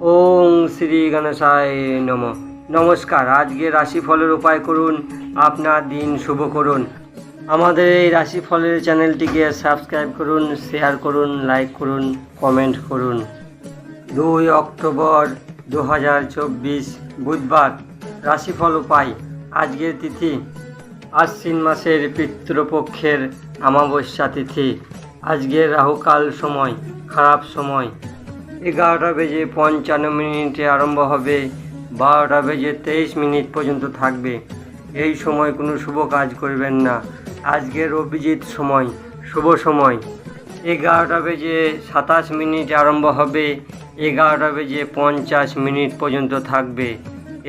ওং শ্রী গণেশায় নম। নমস্কার আজকে রাশিফলের উপায় করুন, আপনার দিন শুভ করুন। আমাদের এই রাশিফলের চ্যানেলটিকে সাবস্ক্রাইব করুন, শেয়ার করুন, লাইক করুন, কমেন্ট করুন। দুই অক্টোবর দু হাজার চব্বিশ, বুধবার, রাশিফল উপায়, আজকের তিথি, আশ্বিন মাসের পিতৃপক্ষের অমাবস্যা তিথি। আজকের রাহুকাল সময়, খারাপ সময় এগারোটা বেজে পঞ্চান্ন মিনিটে আরম্ভ হবে, বারোটা বেজে তেইশ মিনিট পর্যন্ত থাকবে। এই সময় কোনো শুভ কাজ করবেন না। আজকের অভিজিৎ সময়, শুভ সময়। এগারোটা বেজে সাতাশ মিনিট আরম্ভ হবে, এগারোটা বেজে পঞ্চাশ মিনিট পর্যন্ত থাকবে।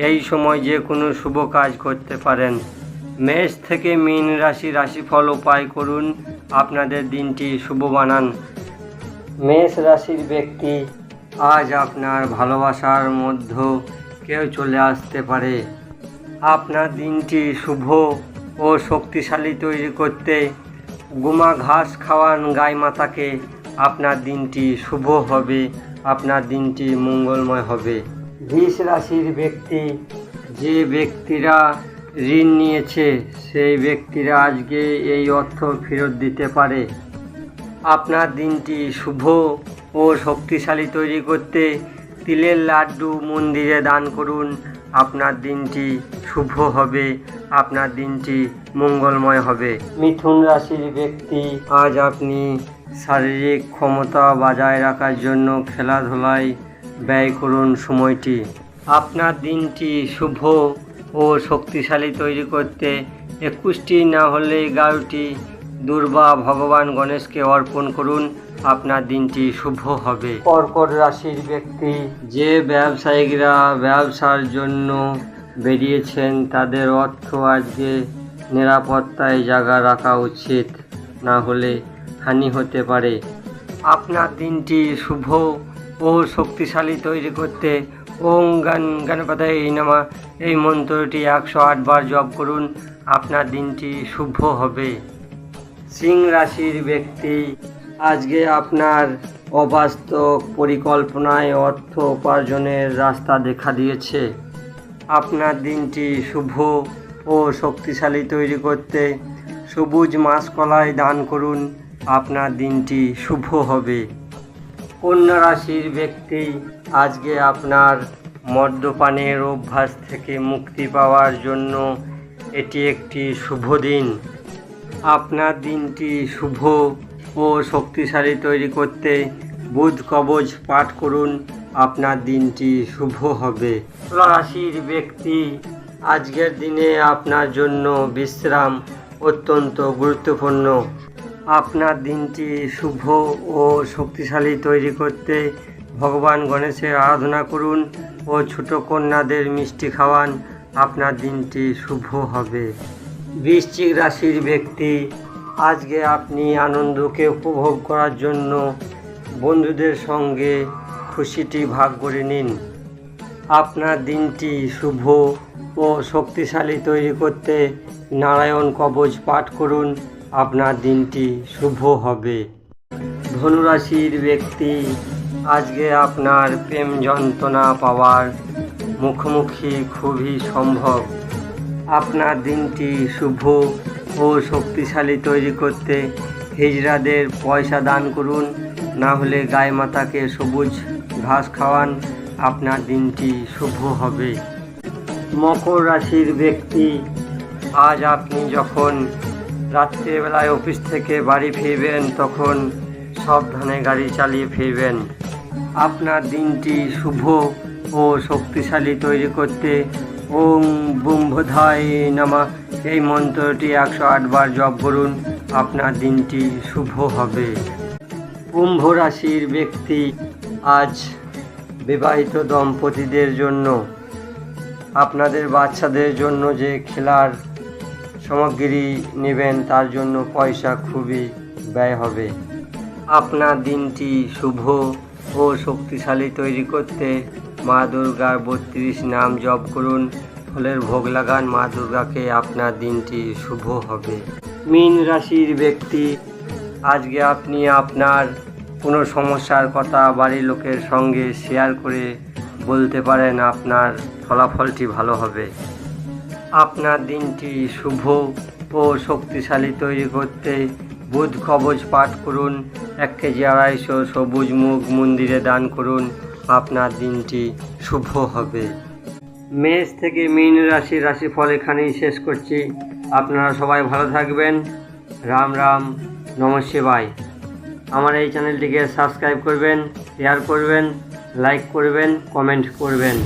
এই সময় যে কোনো শুভ কাজ করতে পারেন। মেষ থেকে মীন রাশি রাশিফল উপায় করুন। আপনাদের দিনটি শুভ বানান। মেষ রাশির ব্যক্তি আজ আপনার ভালোবাসার মধ্যে কেউ চলে আসতে পারে। আপনার দিনটি শুভ ও শক্তিশালী তৈরি করতে গুমা ঘাস খাওয়ান গাই মাতাকে আপনার দিনটি শুভ হবে, আপনার দিনটি মঙ্গলময় হবে। বৃষ রাশির ব্যক্তি, যে ব্যক্তিরা ঋণ নিয়েছে, সেই ব্যক্তিরা আজকে এই অর্থ ফেরত দিতে পারে। আপনার দিনটি শুভ ও শক্তিশালী তৈরি করতে তিলের লাড্ডু মন্দিরে দান করুন। আপনার দিনটি শুভ হবে, আপনার দিনটি মঙ্গলময় হবে। মিথুন রাশির ব্যক্তি, আজ আপনি শারীরিক ক্ষমতা বজায় রাখার জন্য খেলাধুলায় ব্যয় করুন সময়টি। আপনার দিনটি শুভ ও শক্তিশালী তৈরি করতে একুশটি না হলে এগারোটি দুর্বা ভগবান গণেশকে অর্পণ করুন। আপনার দিনটি শুভ হবে। কর্কট রাশির ব্যক্তি যে ব্যবসায়িকরা ব্যবসার জন্য বেরিয়েছেন তাদের অর্থ আজকে নিরাপত্তায় জায়গা রাখা উচিত না হলে হানি হতে পারে। আপনার দিনটি শুভ ও শক্তিশালী তৈরি করতে ওং গান গণপতায় নামা। এই মন্ত্রটি একশো আটবার জপ করুন। আপনার দিনটি শুভ হবে। সিং রাশির ব্যক্তি। আজকে আপনার অবাস্তব পরিকল্পনায় অর্থ উপার্জনের রাস্তা দেখা দিয়েছে। আপনার দিনটি শুভ ও শক্তিশালী তৈরি করতে সবুজ মাসকলাই দান করুন, আপনার দিনটি শুভ হবে। কন্যা রাশির ব্যক্তি, আজকে আপনার মদ্যপানের অভ্যাস থেকে মুক্তি পাওয়ার জন্য এটি একটি শুভ দিন। আপনার দিনটি শুভ ও শক্তিশালী তৈরি করতে বুধ কবচ পাঠ করুন। আপনার দিনটি শুভ হবে। রাশির ব্যক্তি, আজকের দিনে আপনার জন্য বিশ্রাম অত্যন্ত গুরুত্বপূর্ণ। আপনার দিনটি শুভ ও শক্তিশালী তৈরি করতে ভগবান গণেশের আরাধনা করুন ও ছোট কন্যাদের মিষ্টি খাওয়ান। আপনার দিনটি শুভ হবে। বৃশ্চিক রাশির ব্যক্তি, আজকে আপনি আনন্দকে উপভোগ করার জন্য বন্ধুদের সঙ্গে খুশিটি ভাগ করে নিন। আপনার দিনটি শুভ ও শক্তিশালী তৈরি করতে নারায়ণ কবচ পাঠ করুন, আপনার দিনটি শুভ হবে। ধনুরাশির ব্যক্তি, আজকে আপনার প্রেম যন্ত্রণা পাওয়ার মুখোমুখি খুবই সম্ভব। আপনার দিনটি শুভ ও শক্তিশালী তৈরি করতে হিজড়াদের পয়সা দান করুন, না হলে গায়ে মাতাকে সবুজ ঘাস খাওয়ান, আপনার দিনটি শুভ হবে। মকর রাশির ব্যক্তি, আজ আপনি যখন রাত্রিবেলায় অফিস থেকে বাড়ি ফিরবেন, তখন সাবধানে গাড়ি চালিয়ে ফিরবেন। আপনার দিনটি শুভ ও শক্তিশালী তৈরি করতে ওম বুম্ভধায় নামা। এই মন্ত্রটি একশো আটবার জপ করুন, আপনার দিনটি শুভ হবে। কুম্ভ রাশির ব্যক্তি আজ বিবাহিত দম্পতিদের জন্য, আপনাদের বাচ্চাদের জন্য যে খেলার সামগ্রী নেবেন, তার জন্য পয়সা খুবই ব্যয় হবে। আপনার দিনটি শুভ ও শক্তিশালী তৈরি করতে মা দুর্গার বত্রিশ নাম জপ করুন। ফলের ভোগ লাগান মা দুর্গাকে। আপনার দিনটি শুভ হবে। মীন রাশির ব্যক্তি, আজকে আপনি আপনার কোনো সমস্যার কথা বাড়ির লোকের সঙ্গে শেয়ার করে বলতে পারেন আপনার ফলাফলটি ভালো হবে। আপনার দিনটি শুভ ও শক্তিশালী তৈরি করতে বুধ কবচ পাঠ করুন। এক কেজি আড়াইশো সবুজ মুগ মন্দিরে দান করুন। আপনার দিনটি শুভ হবে। মেষ থেকে মীন রাশি ফল এখানেই শেষ করছি। আপনারা সবাই ভালো থাকবেন। রাম রাম, নম শিবায়। আমার এই চ্যানেলটিকে সাবস্ক্রাইব করবেন, শেয়ার করবেন, লাইক করবেন, কমেন্ট করবেন।